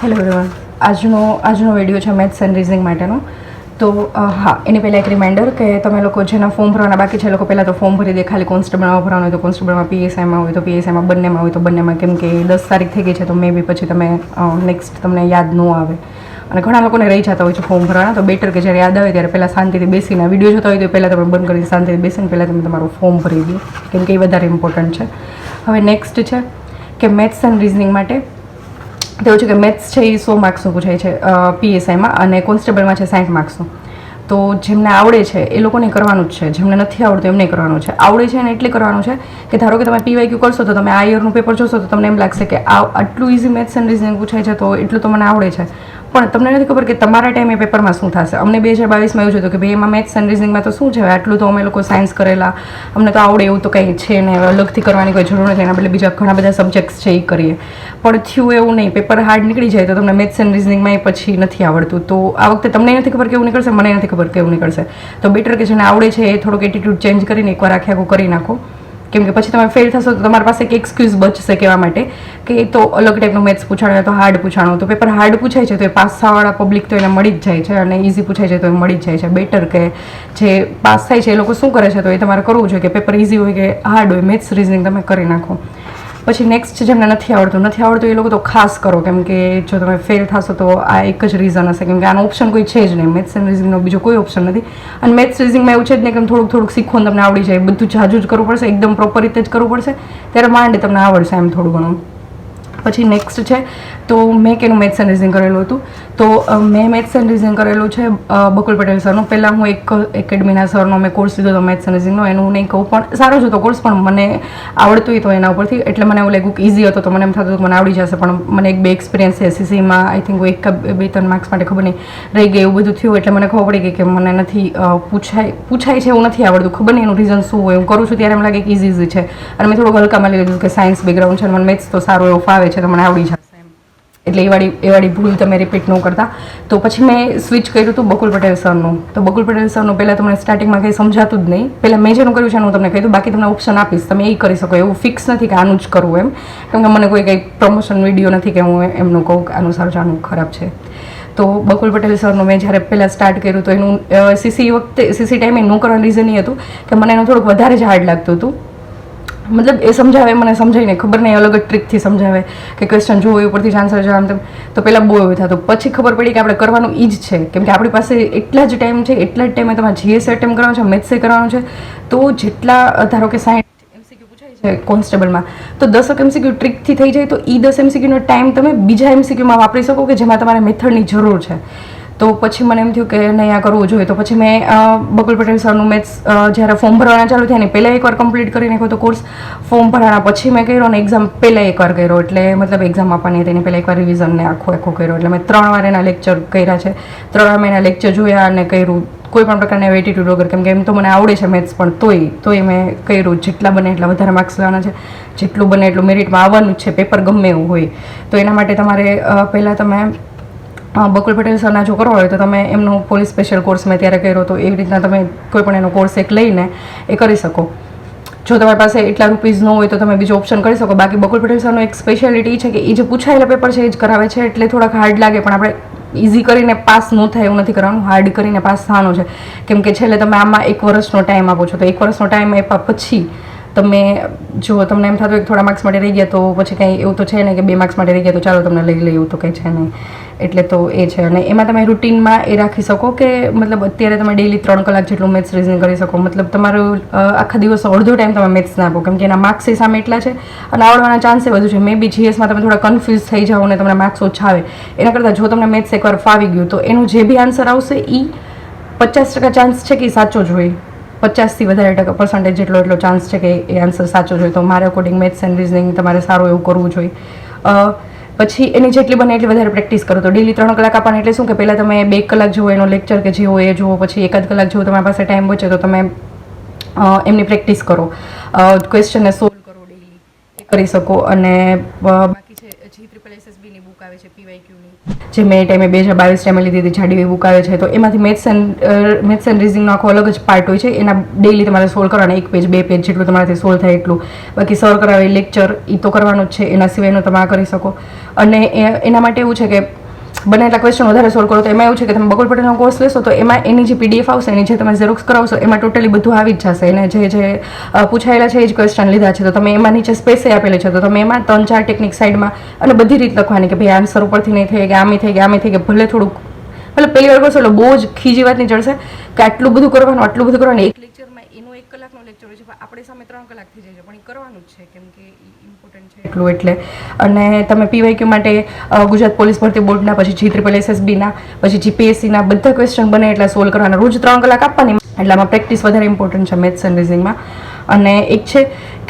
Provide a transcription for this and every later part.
Hello everyone આજનો આજનો video છે મેથ્સ એન્ડ રીઝનિંગ માટેનો. તો હા, એની પહેલાં એક રિમાઇન્ડર કે તમે લોકો જેના ફોર્મ ભરવાના બાકી છે લોકો પહેલાં તો ફોર્મ ભરી દે, ખાલી કોન્સ્ટેબલમાં ભરવાનું હોય તો કોન્સ્ટેબલમાં પીએસઆઈમાં હોય તો પીએસઆઈમાં બંનેમાં હોય તો બંનેમાં, કેમ કે દસ તારીખ થઈ ગઈ છે, તો મે બી પછી તમે નેક્સ્ટ તમને યાદ ન આવે. અને ઘણા લોકોને રહી જતા હોય છે ફોર્મ ભરવાના, તો બેટર કે જ્યારે યાદ આવે ત્યારે પહેલાં શાંતિથી બેસીને વીડિયો જોતા હોય તો પહેલાં તમે બંધ કરીને શાંતિથી બેસીને પહેલાં તમે તમારું ફોર્મ ભરી દો, કેમ કે એ વધારે ઇમ્પોર્ટન્ટ છે. હવે નેક્સ્ટ છે કે મેથ્સ એન્ડ રિઝનિંગ માટે તો એવું છે કે મેથ્સ છે એ સો માર્ક્સનું પૂછાય છે પીએસઆઈમાં અને કોન્સ્ટેબલમાં છે સાઠ માર્ક્સનું તો જેમને આવડે છે, એ લોકોને કરવાનું જ છે. જેમને નથી આવડતું એમને કરવાનું છે. આવડે છે અને એટલે કરવાનું છે કે ધારો કે તમે પીવાયક્યુ કરશો તો તમે આ યરનું પેપર જોશો તો તમને એમ લાગશે કે આ આટલું ઇઝી મેથ્સ એન્ડ રીઝનિંગ પૂછાય છે તો એટલું તો મને આવડે છે. પણ તમને નથી ખબર કે તમારા ટાઈમે પેપરમાં શું થશે? અમને બે હજાર બાવીસમાં એવું છે કે ભાઈ, એમાં મેથ્સ એન્ડ રિઝનિંગમાં તો શું છે? આટલું તો અમે લોકો સાયન્સ કરેલા. અમને તો આવડે એવું તો કંઈ છે ને અલગથી કરવાની કોઈ જરૂર નથી. એના બદલે બીજા ઘણા બધા સબ્જેક્ટ્સ છે એ કરીએ. પણ થયું એવું નહીં. પેપર હાર્ડ નીકળી જાય તો તમને મેથ્સ એન્ડ રિઝનિંગમાં એ પછી નથી આવડતું. તો આ વખતે તમને નથી ખબર કેવું નીકળશે? મને નથી ખબર કેવું નીકળશે. તો બેટર કે જેને આવડે છે એ થોડુંક એટીટ્યુડ ચેન્જ કરીને એકવાર આખે આખું કરી નાખો. કેમ કે પછી તમે ફેલ થશો તો તમારી પાસે એક એક્સક્યુઝ બચશે કહેવા માટે કે તો અલગ ટાઈપનું મેથ્સ પૂછાણું તો હાર્ડ પૂછાણું. તો પેપર હાર્ડ પૂછાય છે તો એ પાસ થવાવાળા પબ્લિક તો એને મળી જ જાય છે અને ઇઝી પૂછાય છે તો એ મળી જ જાય છે. બેટર કે જે પાસ થાય છે એ લોકો શું કરે છે તો એ તમારે કરવું જોઈએ કે પેપર ઇઝી હોય કે હાર્ડ હોય. મેથ્સ રીઝનિંગ તમે કરી નાખો. પછી નેક્સ્ટ જેમને નથી આવડતું નથી આવડતું એ લોકો તો ખાસ કરો, કેમ કે જો તમે ફેલ થશો તો આ એક જ રીઝન હશે, કેમ કે આનો ઓપ્શન કોઈ છે જ નહીં. મેથ્સ એન્ડ રિઝનિંગનો બીજો કોઈ ઓપ્શન નથી. અને મેથ્સ રિઝનિંગમાં એવું છે જ નહીં કેમ થોડુંક થોડુંક શીખો તમને આવડી જાય. બધું જાજુ જ કરવું પડશે, એકદમ પ્રોપર રીતે જ કરવું પડશે. ત્યારે માંડે તમને આવડશે એમ થોડું ઘણું. પછી નેક્સ્ટ છે, તો મેં કેનું મેથ્સ એન્ડ રિઝનિંગ કરેલું હતું? તો મેં મેથ્સ એન્ડ રિઝનિંગ કરેલું છે બકુલ પટેલ સરનું પહેલાં હું એક એકેડમીના સરનો મેં કોર્સ લીધો હતો મેથ્સ એન્ડ રિઝનિંગનો એનું હું નહીં કહું, પણ સારો જ હતો કોર્સ પણ મને આવડતું હતો એના ઉપરથી. એટલે મને એવું લાગ્યું કે ઇઝી હતો, તો મને એમ થતું હતું મને આવડી જશે, પણ મને એક બે એક્સપિરિયન્સ એસસીસીમાં આઈ થિંક એક બે ત્રણ માર્ક્સ માટે ખબર નહીં રહી ગઈ એવું બધું થયું. એટલે મને ખબર પડી ગઈ કે મને નથી પૂછાય પૂછાય છે એવું નથી આવડતું. ખબર નહીં એનું રીઝન શું હોય. હું કરું છું ત્યારે એમ લાગે કે ઇઝી ઇઝી છે. અને મેં થોડું હલકામાં લીધું કે સાયન્સ બેકગ્રાઉન્ડ છે મને મેથ્સ તો સારો એવો ફાવે છે. તો મને આવડી જશે. એટલે એ વાળી એ વાળી ભૂલ તમે રિપીટ ન કરતા. તો પછી મેં સ્વિચ કર્યું હતું બકુલ પટેલ સરનું. તો બકુલ પટેલ સરનું પહેલાં તમને સ્ટાર્ટિંગમાં કંઈ સમજાતું જ નહીં. પહેલાં મેં જેનું કર્યું છે હું તમને કહી દઉં. બાકી તમને ઓપ્શન આપીશ. તમે એ કરી શકો. એવું ફિક્સ નથી કે આનું જ કરવું એમ. કેમ કે મને કોઈ કંઈ પ્રમોશન વીડિયો નથી કે હું એમનું કહું કે આનું સારું છે ખરાબ છે. તો બકુલ પટેલ સરનું મેં જ્યારે પહેલાં સ્ટાર્ટ કર્યું તો એનું સીસી વખતે સીસી ટાઈમે નો કરવાનું રીઝન એ હતું કે મને એનું થોડુંક વધારે જ હાર્ડ લાગતું હતું. મતલબ એ સમજાવે, મને સમજાવીને ખબર નહીં અલગ જ ટ્રીકથી સમજાવે કે ક્વેશ્ચન જુઓ એ ઉપરથી આન્સર જવા તેમ. તો પહેલાં બહુ એવું થતું. પછી ખબર પડી કે આપણે કરવાનું એ જ છે. કેમ કે આપણી પાસે એટલા જ ટાઈમ છે, એટલા જ ટાઈમે તમારે જીએસ એટેમ્પ કરવાનું છે મેથ્સે કરવાનું છે. તો જેટલા ધારો કે પૂછાય છે કોન્સ્ટેબલમાં તો દસક એમસીક્યુ ટ્રીકથી થઈ જાય તો એ દસ એમસીક્યુનો ટાઈમ તમે બીજા એમસીક્યુમાં વાપરી શકો કે જેમાં તમારે મેથડની જરૂર છે. તો પછી મને એમ થયું કે નહીં, આ કરવું જોઈએ. તો પછી મેં બકુલ પટેલ સરનું મેથ્સ જ્યારે ફોર્મ ભરવાના ચાલુ થયા ને પહેલાં એકવાર કમ્પ્લીટ કરી નાખ્યો તો કોર્સ ફોર્મ ભરવાના પછી મેં કર્યો ને એક્ઝામ પહેલાં એકવાર કર્યો. એટલે મતલબ એક્ઝામ આપવાની હતી એની પહેલાં એકવાર રિવિઝન ને આખો આખું કર્યો. એટલે મેં ત્રણ વાર એના લેક્ચર કર્યા છે. ત્રણ વાર મેં એના લેક્ચર જોયા અને કર્યું. કોઈ પણ પ્રકારના એટીટ્યુડ વગર. કેમ કે એમ તો મને આવડે છે મેથ્સ પણ તોય તોય મેં કર્યું. જેટલા બને એટલા વધારે માર્ક્સ લેવાના છે. જેટલું બને એટલું મેરિટમાં આવવાનું જ છે. પેપર ગમે એવું હોય. તો એના માટે તમારે પહેલાં તમે બકુલ પટેલ સરના જો કરવો હોય તો તમે એમનો પોલીસ સ્પેશિયલ કોર્સ મેં ત્યારે કર્યો તો એવી રીતના તમે કોઈ પણ એનો કોર્સ એક લઈને એ કરી શકો. જો તમારી પાસે એટલા રૂપીઝ ન હોય તો તમે બીજો ઓપ્શન કરી શકો. બાકી બકુલ પટેલ સરનો એક સ્પેશિયાલિટી છે કે એ જે પૂછાયેલા પેપર છે એ જ કરાવે છે. એટલે થોડાક હાર્ડ લાગે, પણ આપણે ઇઝી કરીને પાસ ન થાય એવું નથી કરવાનું. હાર્ડ કરીને પાસ થવાનું છે. કેમ કે છેલ્લે તમે આમાં એક વર્ષનો ટાઈમ આપો છો. તો એક વર્ષનો ટાઈમ આપ્યા પછી તમે, જો તમને એમ થતું કે થોડા માર્ક્સ માટે રહી ગયા તો પછી કંઈ એવું તો છે નહીં કે બે માર્ક્સ માટે રહી ગયા તો ચાલો તમને લઈ લઈએ એવું તો કંઈ છે નહીં. એટલે તો એ છે. અને એમાં તમે રૂટીનમાં એ રાખી શકો કે મતલબ અત્યારે તમે ડેલી ત્રણ કલાક જેટલું મેથ્સ રિઝનિંગ કરી શકો. મતલબ તમારું આખા દિવસ અડધો ટાઈમ તમે મેથ્સ ના આપો. કેમ કે એના માર્ક્સ એ સામે એટલા છે અને આવડવાના ચાન્સે વધુ છે. મે બી જીએસમાં તમે થોડા કન્ફ્યુઝ થઈ જાઓ અને તમને માર્ક્સ ઓછા આવે. એના કરતાં જો તમને મેથ્સ એકવાર ફાવી ગયું તો એનું જે બી આન્સર આવશે એ પચાસ ટકા ચાન્સ છે કે સાચો જ હોય. પચાસથી વધારે ટકા પર્સન્ટેજ જેટલો એટલો ચાન્સ છે કે એ આન્સર સાચો જોઈએ તો મારે અકોર્ડિંગ મેથ્સ એન્ડ રિઝનિંગ તમારે સારું એવું કરવું જોઈએ પછી એની જેટલી બને એટલી વધારે પ્રેક્ટિસ કરો. તો ડેલી ત્રણ કલાક આપવાના એટલે શું કે પહેલાં તમે બે કલાક જુઓ એનો લેક્ચર કે જે હોય એ જુઓ, પછી એકાદ કલાક જુઓ, તમારી પાસે ટાઈમ બચે તો તમે એમની પ્રેક્ટિસ કરો. ક્વેશ્ચનને સોલ્વ કરો ડેલી કરી શકો અને બાકી છે જી ટ્રિપલ એસએસબીની બુક આવે છે પીવાયક્યુની જે મેં ટાઈમે બે હજાર બાવીસ ટાઈમે લીધી હતી, જાડી એવી બુક આવે છે. તો એમાંથી મેથ્સ એન્ડ મેથ્સ એન્ડ રિઝનિંગનો આખો અલગ જ પાર્ટ હોય છે. એના ડેઈલી તમારે સોલ્વ કરવાના એક પેજ બે પેજ જેટલું તમારાથી સોલ્વ થાય એટલું. બાકી સર કરાવે લેક્ચર એ તો કરવાનું જ છે. એના સિવાયનું તમે આ કરી શકો. અને એના માટે એવું છે કે બને એટલા ક્વેશ્ચન વધારે સોલ્વ કરો તો એમાં એવું છે કે તમે બકુલ પટેલનો કોર્સ લેશો તો એમાં એની જે પીડીએફ આવશે, એની જે તમે ઝેરોક્સ કરાવશો, એમાં ટોટલી બધું આવી જ જશે. એને જે જે પૂછાયેલા છે એ જ ક્વેશ્ચન લીધા છે. તો તમે એમાં નીચે સ્પેસે આપેલી છે. તો તમે એમાં ત્રણ ચાર ટેકનિક સાઈડમાં અને બધી રીત લખવાની કે ભાઈ આન્સર ઉપરથી નહીં થઈ કે આમી થઈ કે આમી થઈ કે ભલે થોડુંક મતલબ પહેલી વાર કરશો એટલે બહુ જ ખીજી વાત નહીં ચડશે કે આટલું બધું કરવાનું, આટલું બધું કરવાનું, એક લેક્ચરમાં એનો એક કલાકનો લેક્ચર હોય છે આપણે સામે ત્રણ કલાક થઈ જાય છે પણ એ કરવાનું જ છે કેમ કે ઇમ્પોર્ટન્ટ છે. એટલું એટલે. અને તમે પીવાયક્યુ માટે ગુજરાત પોલીસ ભરતી બોર્ડના પછી જી ત્રિપલ એસએસબીના પછી જીપીએસસીના બધા ક્વેશ્ચન બને એટલા સોલ્વ કરવાના. રોજ ત્રણ કલાક આપવાની. એટલે આમાં પ્રેક્ટિસ વધારે ઇમ્પોર્ટન્ટ છે મેથ્સ એન્ડ રિઝનિંગમાં અને એક છે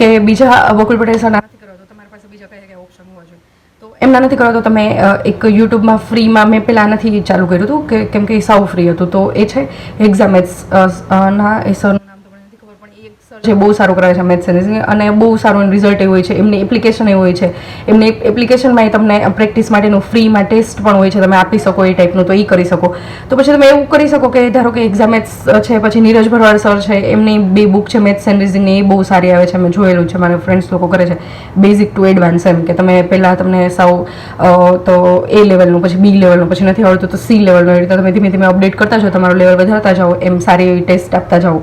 કે બીજા વકુલ પટેલ સર નથી કરવા તો તમારી પાસે બીજા કયા કયા ઓપ્શન હોવા જોઈએ? તો એમના નથી કરવા તો તમે એક યુટ્યુબમાં ફ્રીમાં મેં પહેલાં નથી ચાલુ કર્યું હતું કે કેમ કે એ સાવ ફ્રી હતું. તો એ છે એક્ઝામ ના એ સરનું નામ તો મને નથી ખબર પણ એ એક સર જે બહુ સારું કરે છે મેથ્સ એન્ડ અને બહુ સારું રિઝલ્ટ એ હોય છે. એમની એપ્લિકેશન એ હોય છે. એમની એપ્લિકેશનમાં એ તમને પ્રેક્ટિસ માટેનું ફ્રીમાં ટેસ્ટ પણ હોય છે. તમે આપી શકો એ ટાઈપનું તો એ કરી શકો. તો પછી તમે એવું કરી શકો કે ધારો કે એક્ઝામ મેથ્સ છે, પછી નીરજ ભરવાડ સર છે, એમની બે બુક છે, મેથ્સ એન્ડ રિઝનિંગની એ બહુ સારી આવે છે. મેં જોયેલું છે. મારા ફ્રેન્ડ્સ લોકો કરે છે. બેઝિક ટુ એડવાન્સ એમ કે તમે પહેલાં તમને સાવ તો એ લેવલનું પછી બી લેવલનું પછી નથી આવડતું, તો સી લેવલનું એ રીતે તમે ધીમે ધીમે અપડેટ કરતા જાઓ, તમારું લેવલ વધારતા જાઓ, એમ સારી એવી ટેસ્ટ આપતા જાઓ.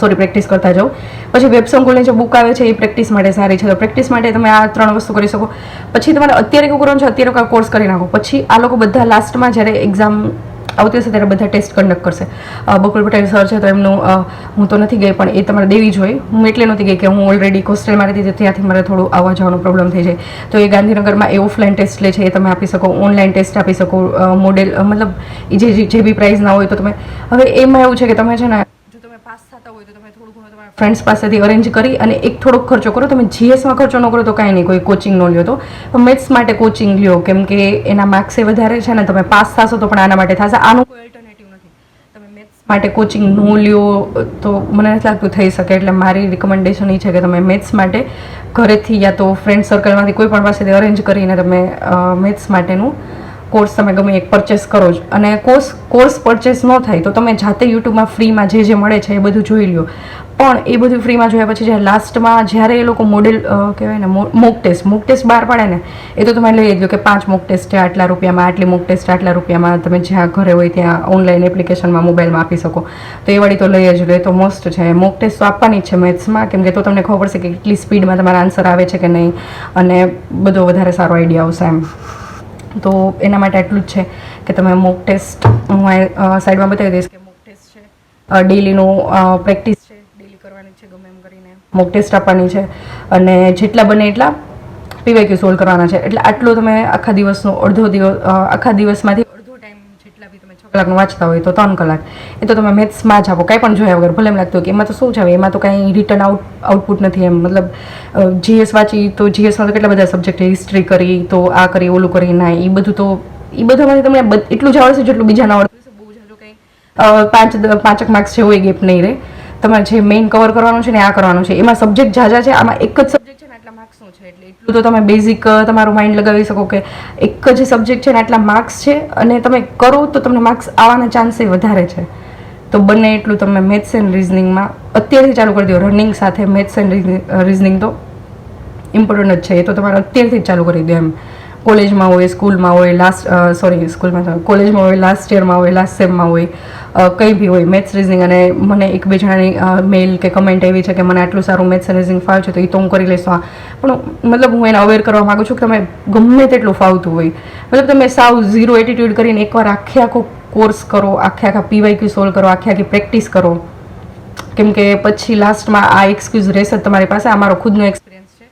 સોરી પ્રેક્ટિસ કરતા જાઓ. પછી વેબ સંકુલની જે બુક આવે છે, એ પ્રેક્ટિસ માટે સારી છે. તો પ્રેક્ટિસ માટે તમે આ ત્રણ વસ્તુ કરી શકો. પછી તમારે અત્યારે કેવું કરવાનું છે, અત્યારે કોઈ કોર્સ કરી નાખો. પછી આ લોકો બધા લાસ્ટમાં જ્યારે એક્ઝામ આવતી હશે, ત્યારે બધા ટેસ્ટ કન્ડક્ટ કરશે. બકુલ પટેલ સર છે, તો એમનું હું તો નથી ગઈ, પણ એ તમારે દેવી જોઈએ હું એટલે નહોતી ગઈ કે હું ઓલરેડી કોસ્ટેલ મારી હતી ત્યાંથી મારે થોડું આવવા જવાનો પ્રોબ્લેમ થઈ જાય. તો એ ગાંધીનગરમાં એ ઓફલાઈન ટેસ્ટ લે છે, એ તમે આપી શકો ઓનલાઈન ટેસ્ટ આપી શકો મોડેલ મતલબ જે- જે બી પ્રાઇઝ ના હોય તો તમે, હવે એમાં એવું છે કે તમે છે ને જો તમે પાસ થતા હોય તો તમે થોડું ઘણું તમારા ફ્રેન્ડ્સ પાસેથી અરેન્જ કરી અને એક થોડોક ખર્ચો કરો. તમે જીએસમાં ખર્ચો ન કરો તો કાંઈ નહીં, કોઈ કોચિંગ ન લ્યો તો. મેથ્સ માટે કોચિંગ લ્યો, કેમ કે એના માર્ક્સ વધારે છે ને, તમે પાસ થશો તો પણ આના માટે થશે. આનું કોઈ અલ્ટરનેટિવ નથી. તમે મેથ્સ માટે કોચિંગ ન લ્યો તો મને નથી લાગતું થઈ શકે. એટલે મારી રિકમેન્ડેશન એ છે કે તમે મેથ્સ માટે ઘરેથી યા તો ફ્રેન્ડ સર્કલમાંથી કોઈ પણ પાસેથી અરેન્જ કરીને તમે મેથ્સ માટેનું કોર્સ તમે ગમે એક પરચેસ કરો જ. અને કોર્સ કોર્સ પરચેસ ન થાય તો તમે જાતે યુટ્યુબમાં ફ્રીમાં જે જે મળે છે એ બધું જોઈ લ્યો. પણ એ બધું ફ્રીમાં જોયા પછી જ્યારે લાસ્ટમાં જ્યારે એ લોકો મોડેલ કહેવાય ને મોક ટેસ્ટ મોક ટેસ્ટ બહાર પાડે ને, એ તો તમે લઈ જ લો કે પાંચ મોક ટેસ્ટ છે આટલા રૂપિયામાં, આટલી મોક ટેસ્ટ આટલા રૂપિયામાં, તમે જ્યાં ઘરે હોય ત્યાં ઓનલાઈન એપ્લિકેશનમાં મોબાઈલમાં આપી શકો. તો એ વાળી તો લઈ જ લો તો મસ્ત છે. મોક ટેસ્ટ તો આપવાની જ છે મેથ્સમાં કેમ કે તો તમને ખબર પડશે કે કેટલી સ્પીડમાં તમારા આન્સર આવે છે કે નહીં, અને બધો વધારે સારો આઈડિયા આવશે એમ. તો એના માટે આટલું જ છે કે તમે મોક ટેસ્ટ હું સાઈડમાં બતાવી દઈશ કે મોક ટેસ્ટ છે ડેલીનું પ્રેક્ટિસ છે ડેલી કરવાની છે ગમે એમ કરીને. મોક ટેસ્ટ આપવાની છે અને જેટલા બને એટલા પીવાયક્યુ સોલ્વ કરવાના છે. એટલે આટલો તમે આખા દિવસનો, અડધો દિવસ આખા દિવસમાંથી અડધો ટાઈમ જેટલા બી તમે છ કલાકનું વાંચતા હોય તો ત્રણ કલાક. એ તો તમે મેથ્સમાં જ આપો, કાંઈ પણ જોયા વગર ભલે એમ લાગતું કે એમાં તો શું છે એમાં તો કાંઈ રિટર્ન આઉટ આઉટપુટ નથી એમ. મતલબ જીએસ વાંચી તો જીએસમાં તો કેટલા બધા સબ્જેક્ટ હિસ્ટ્રી કરી, તો આ કરી, ઓલું કરી, ના એ બધું તો એ બધામાંથી તમને એટલું જ આવડશે જેટલું બીજા ના આવડતું બહુ પાંચ પાંચક માર્ક્સ છે હોય ગેપ નહીં રહે. તમારે જે મેઇન કવર કરવાનું છે ને, આ કરવાનું છે. એમાં સબ્જેક્ટ જાજા છે, આમાં એક જ સબ્જેક્ટ માર્ક્સનો છે? એટલે એટલું તો તમે બેઝિક તમારું માઇન્ડ લગાવી શકો કે એક જ સબ્જેક્ટ છે ને આટલા માર્ક્સ છે અને તમે કરો તો તમને માર્ક્સ આવવાના ચાન્સે વધારે છે. તો બને એટલું તમે મેથ્સ એન્ડ રિઝનિંગમાં અત્યારથી ચાલુ કરી દો. રનિંગ સાથે મેથ્સ એન્ડ રિઝનિંગ તો ઇમ્પોર્ટન્ટ જ છે. એ તો તમારે અત્યારથી જ ચાલુ કરી દો એમ. કોલેજમાં હોય સ્કૂલમાં હોય લાસ્ટ સોરી સ્કૂલમાં કોલેજમાં હોય લાસ્ટ યરમાં હોય લાસ્ટ સેમમાં હોય. કંઈ બી હોય મેથ્સ રિઝનિંગ અને મને એક બે જણાની મેલ કે કમેન્ટ એવી છે કે મને આટલું સારું મેથ્સ રિઝનિંગ ફાવે છે, તો એ તો હું કરી લઈશ. આ પણ મતલબ હું એને અવેર કરવા માગું છું કે તમે ગમે તેટલું ફાવતું હોય. મતલબ તમે સાવ ઝીરો એટીટ્યુડ કરીને એકવાર આખે આખો કોર્સ કરો, આખે આખા પીવાયક્યુ સોલ્વ કરો, આખે આખી પ્રેક્ટિસ કરો. કેમ કે પછી લાસ્ટમાં આ એક્સક્યુઝ રહેશે તમારી પાસે, આ મારો ખુદનો એક્સપિરિયન્સ છે.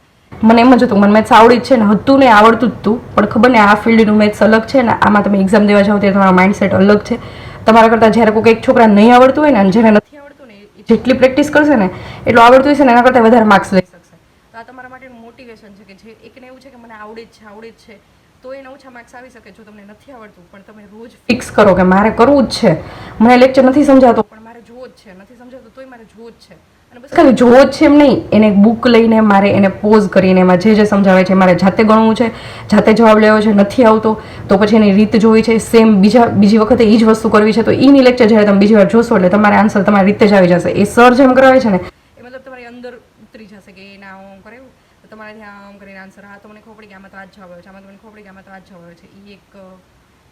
મને એમ જ હતું, મને મેથ્સ આવડી જ છે ને, હતું ને, આવડતું જ હતું. પણ ખબર ને, આ ફિલ્ડનું મેથ્સ અલગ છે ને, આમાં તમે એક્ઝામ દેવા જાઓ ત્યારે તમારો માઇન્ડસેટ અલગ છે. તમારા કરતાં જ્યારે કોઈ એક છોકરા નહીં આવડતું હોય ને અને જેને નથી આવડતું ને એ જેટલી પ્રેક્ટિસ કરશે ને એટલું આવડતું હશે ને એના કરતાં વધારે માર્ક્સ લઈ શકશે. તો આ તમારા માટેનું મોટિવેશન છે કે જે એકને એવું છે કે મને આવડે જ છે, આવડે જ છે, તો એને ઓછા માર્ક્સ આવી શકે જો તમને નથી આવડતું. પણ તમે રોજ ફિક્સ કરો કે મારે કરવું જ છે. મને લેક્ચર નથી સમજાતો, પણ મારે જોવો જ છે. નથી સમજાતું તોય મારે જોવો જ છે. અને બસ ખાલી જોવો જ છે એમ નહીં. એને બુક લઈને મારે એને પોઝ કરીને એમાં જે જે સમજાવે છે મારે જાતે ગણવું છે જાતે જવાબ લેવો છે નથી આવતો તો પછી એની રીત જોવી છે. સેમ બીજા બીજી વખતે એ જ વસ્તુ કરવી છે તો એની લેક્ચર જ્યારે તમે બીજી વાર જોશો એટલે તમારે આન્સર તમારી રીતે જ આવી જશે. એ સર જેમ કરાવે છે ને. એ મતલબ તમારી અંદર ઉતરી જશે કે ના આમ કરાયું? તો તમારે આમ કરીને આન્સર હા તો મને ખબર પડી કે આમાં તો આ જ જવાબ આવ્યો છે આમાં તો મને ખબર પડી કે આમાં તો આ જ જવાબ આવ્યો છે. એ એક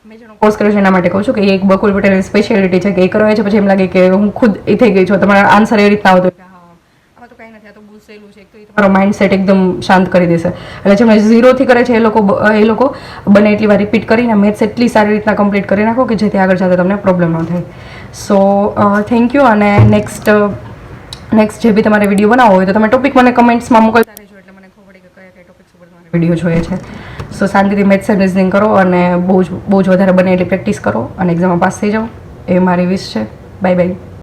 મેં કોર્સ કર્યો છે એના માટે કહું છું કે એક બકુલ પટેલની સ્પેશિયાલિટી છે કે એ કરવા છે. પછી એમ લાગે કે હું ખુદ એ થઈ ગઈ છું. તમારા આન્સર એ રીતના આવતો આમાં તો કાંઈ નથી, આ તો બહુ છે. એક તો એ તમારો માઇન્ડસેટ એકદમ શાંત કરી દેશે. એટલે જેમણે ઝીરોથી કરે છે, એ લોકો એ લોકો બને એટલી વાર રિપીટ કરીને મેથ્સ એટલી સારી રીતના કમ્પ્લીટ કરી નાખો કે જેથી આગળ જતા તમને પ્રોબ્લેમ ન થાય. સો થેન્ક યુ અને નેક્સ્ટ નેક્સ્ટ જે બી તમારે વીડિયો બનાવવો હોય તો તમે ટોપિક મને કમેન્ટ્સમાં મોકલતા રહેજો. એટલે મને ખબર પડે કે કયા કયા ટોપિક્સ ઉપર તમારે વીડિયો જોઈએ છે. સો શાંતિથી મેથ્સ એન્ડ રિઝનિંગ કરો અને બહુ જ બહુ જ વધારે બને એટલી પ્રેક્ટિસ કરો અને એક્ઝામમાં પાસ થઈ જાઓ. એ મારી વિશ છે. Bye bye